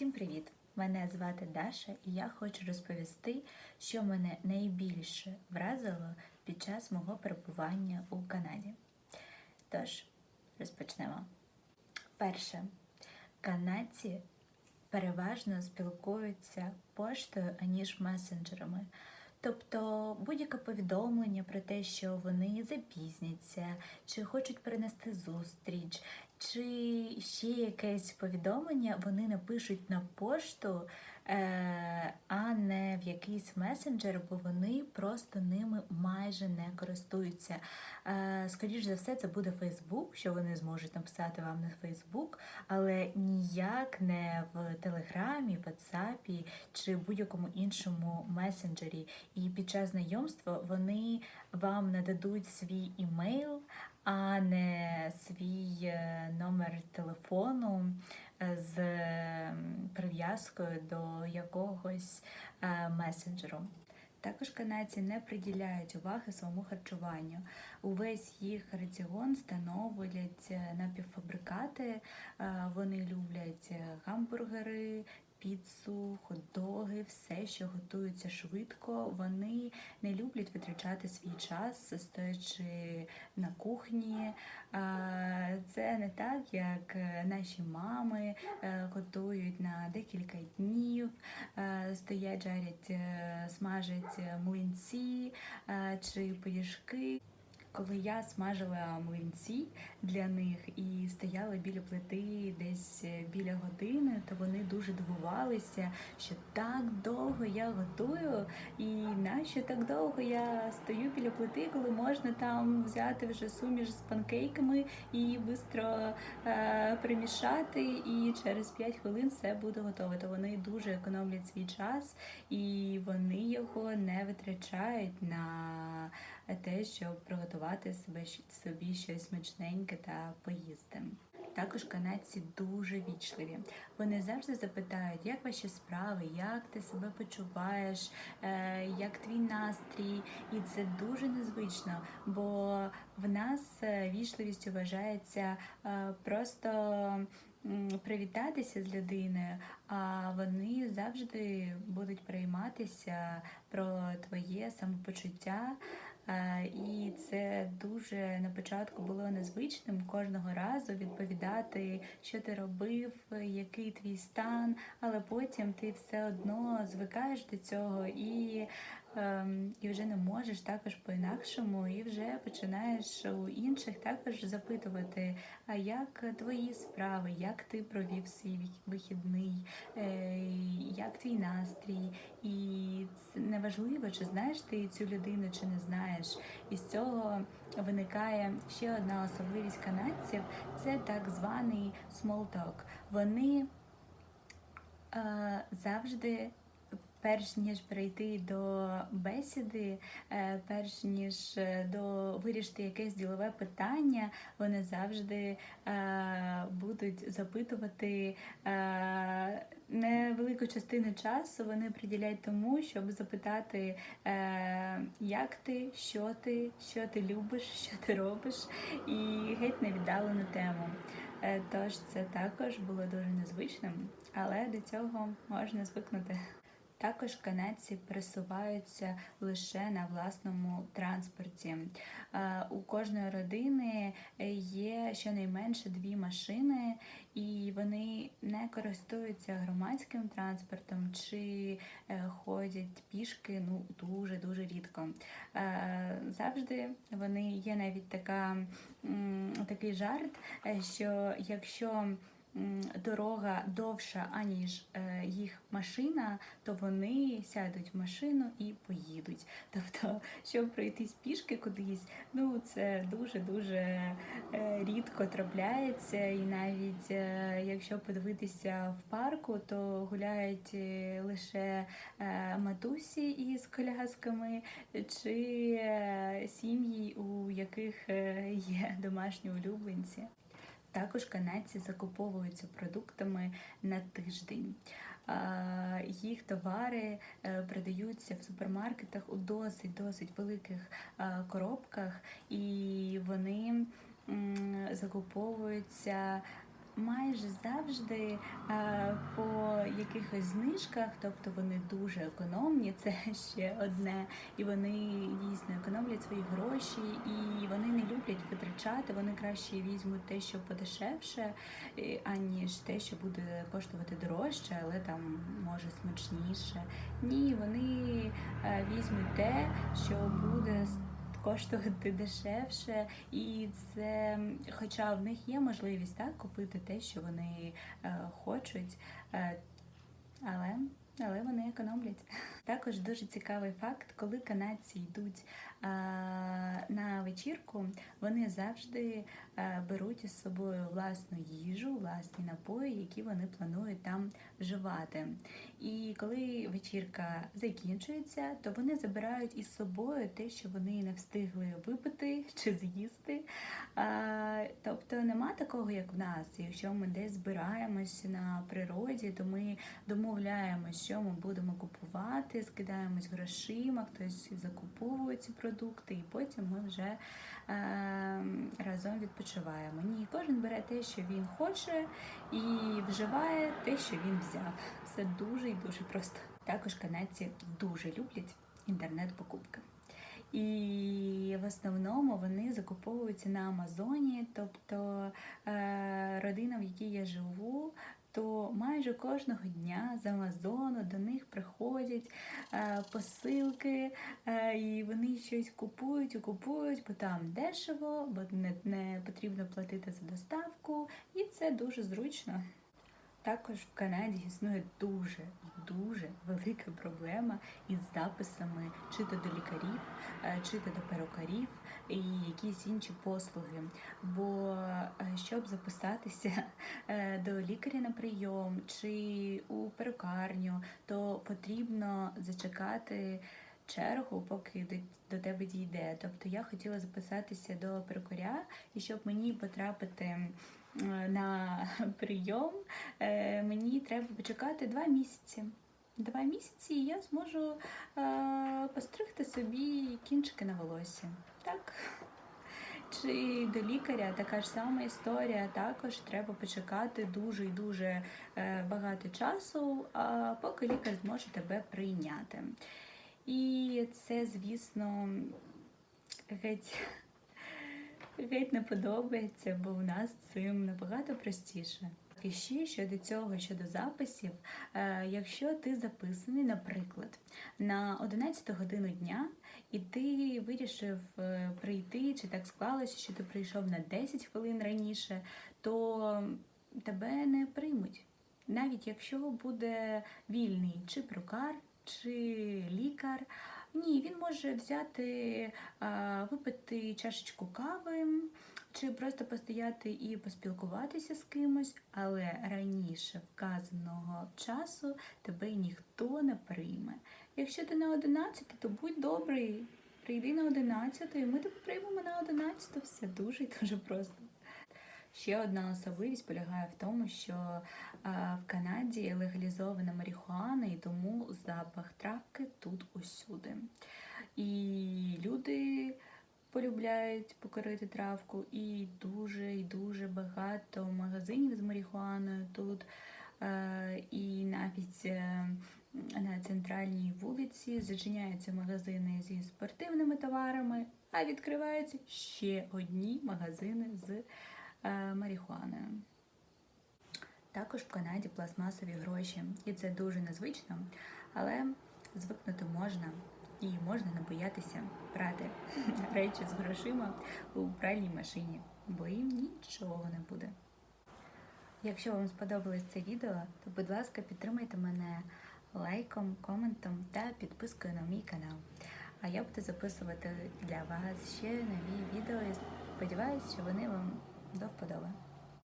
Всім привіт! Мене звати Даша, і я хочу розповісти, що мене найбільше вразило під час мого перебування у Канаді. Тож, розпочнемо. Перше, канадці переважно спілкуються поштою, аніж месенджерами. Тобто будь-яке повідомлення про те, що вони запізняться, чи хочуть перенести зустріч, чи ще якесь повідомлення вони напишуть на пошту, е, а не в якийсь месенджер, бо вони просто ними майже не користуються. Е, Скоріш за все, це буде Фейсбук, що вони зможуть написати вам на Фейсбук, але ніяк не в Телеграмі, Ватсапі чи будь-якому іншому месенджері. І під час знайомства вони вам нададуть свій імейл, а не свій е, номер телефону е, з прив'язкою до якогось е, месенджеру. Також канадці не приділяють уваги своєму харчуванню. Увесь їх раціон становлять е, напівфабрикати. Вони люблять гамбургери, піцу, хот-доги, все, що готується швидко. Вони не люблять витрачати свій час, стоячи на кухні. Це не так, як е, наші мами е, готують на декілька днів, е, стоять, жарять, смажать млинці чи пиріжки. Коли я смажила млинці для них і стояла біля плити десь е, біля години, то вони дуже дивувалися, що так довго я готую, і нащо так довго я стою біля плити, коли можна там взяти вже суміш з панкейками і швидко е, примішати, і через 5 хвилин все буде готове. То вони дуже економлять свій час і вони його не витрачають на те, щоб приготувати себе собі щось смачненьке та поїсти. Також канадці дуже вічливі. Вони завжди запитають, як ваші справи, як ти себе почуваєш, е, як твій настрій. І це дуже незвично, бо в нас е, вічливість вважається е, просто привітатися з людиною, а вони завжди будуть перейматися про твоє самопочуття. Е, І це дуже на початку було незвичним кожного разу відповідати, що ти робив, який твій стан, але потім ти все одно звикаєш до цього і, і вже не можеш також по-інакшому, і вже починаєш у інших також запитувати, а як твої справи, як ти провів свій вихідний, е, як твій настрій. І неважливо, чи знаєш ти цю людину, чи не знаєш. І з цього виникає ще одна особливість канадців це так званий small talk. Вони е, завжди. Перш ніж перейти до бесіди, е, перш ніж е, до вирішити якесь ділове питання, вони завжди е, будуть запитувати невелику частину часу. Вони приділяють тому, щоб запитати, як ти, що ти, що ти любиш, що ти робиш, і геть невіддалену тему. Тож це також було дуже незвичним, але до цього можна звикнути. Також канадці пересуваються лише на власному транспорті. Е, У кожної родини є щонайменше дві машини, і вони не користуються громадським транспортом чи е, ходять пішки ну дуже дуже рідко. Е, Завжди вони є навіть така такий жарт, що якщо дорога довша, аніж е, їх машина, то вони сядуть в машину і поїдуть. Тобто, щоб пройтись пішки кудись, ну це дуже-дуже е, рідко трапляється. І навіть е, якщо подивитися в парку, то гуляють лише матусі із колясками чи сім'ї, у яких є домашні улюбленці. Також канадці закуповуються продуктами на тиждень. Їх товари е, продаються в супермаркетах у досить досить великих коробках, і вони закуповуються майже завжди е, по якихось знижках, тобто вони дуже економні, це ще одне. І вони дійсно економлять свої гроші, і вони не люблять витрачати. Вони краще візьмуть те, що подешевше, е, аніж те, що буде коштувати дорожче, але там може смачніше. Ні, вони е, візьмуть те, що буде коштувати дешевше, і це, хоча в них є можливість так купити те, що вони е, хочуть, е, але, але вони економлять. Також дуже цікавий факт, коли канадці йдуть вечірку, вони завжди е, беруть із собою власну їжу, власні напої, які вони планують там вживати. І коли вечірка закінчується, то вони забирають із собою те, що вони не встигли випити чи з'їсти. Тобто нема такого, як в нас. Якщо ми десь збираємось на природі, то ми домовляємося, що ми будемо купувати, скидаємось грошима, хтось закуповує ці продукти, і потім ми вже разом відпочиваємо. Ні, кожен бере те, що він хоче, і вживає те, що він взяв. Все дуже і дуже просто. Також канадці дуже люблять інтернет-покупки. І в основному вони закуповуються на Амазоні, тобто е, родина, в якій я живу, то майже кожного дня з Амазону до них приходять е, посилки, е, і вони щось купують і купують, бо там дешево, бо не, не потрібно платити за доставку, і це дуже зручно. Також в Канаді існує дуже дуже велика проблема із записами чи то до лікарів, е, чи то до перукарів і якісь інші послуги. Бо е, щоб записатися е, до лікаря на прийом чи у перукарню, то потрібно зачекати. Чергу, поки до, до тебе дійде. Тобто я хотіла записатися до перукаря, і щоб мені потрапити на прийом, е, мені треба почекати два місяці. Два місяці і я зможу е, постригти собі кінчики на волосі. Так. Чи до лікаря така ж сама історія, також треба почекати дуже і дуже е, багато часу, поки лікар зможе тебе прийняти. І це, звісно, геть, геть не подобається, бо у нас цим набагато простіше. І ще щодо цього, щодо записів, е, якщо ти записаний, наприклад, на 11 годину дня, і ти вирішив е, прийти, чи так склалося, що ти прийшов на 10 хвилин раніше, то тебе не приймуть. Навіть якщо буде вільний чи прокар, чи лікар. Ні, він може взяти, випити чашечку кави, чи просто постояти і поспілкуватися з кимось, але раніше вказаного часу тебе ніхто не прийме. Якщо ти на 11, то будь добрий, прийди на 11, і ми тебе приймемо на 11, все дуже і дуже просто. Ще одна особливість полягає в тому, що в Канаді легалізована марихуана, і тому запах травки тут усюди. І люди полюбляють покорити травку, і дуже і дуже багато магазинів з марихуаною тут. Е, І навіть е, на центральній вулиці зачиняються магазини зі спортивними товарами, а відкриваються ще одні магазини з е, марихуаною. Також в Канаді пластмасові гроші, і це дуже незвично, але звикнути можна і можна не боятися брати речі з грошима у пральній машині, бо їм нічого не буде. Якщо вам сподобалось це відео, то будь ласка, підтримайте мене лайком, коментом та підпискою на мій канал. А я буду записувати для вас ще нові відео і сподіваюся, що вони вам до вподоби.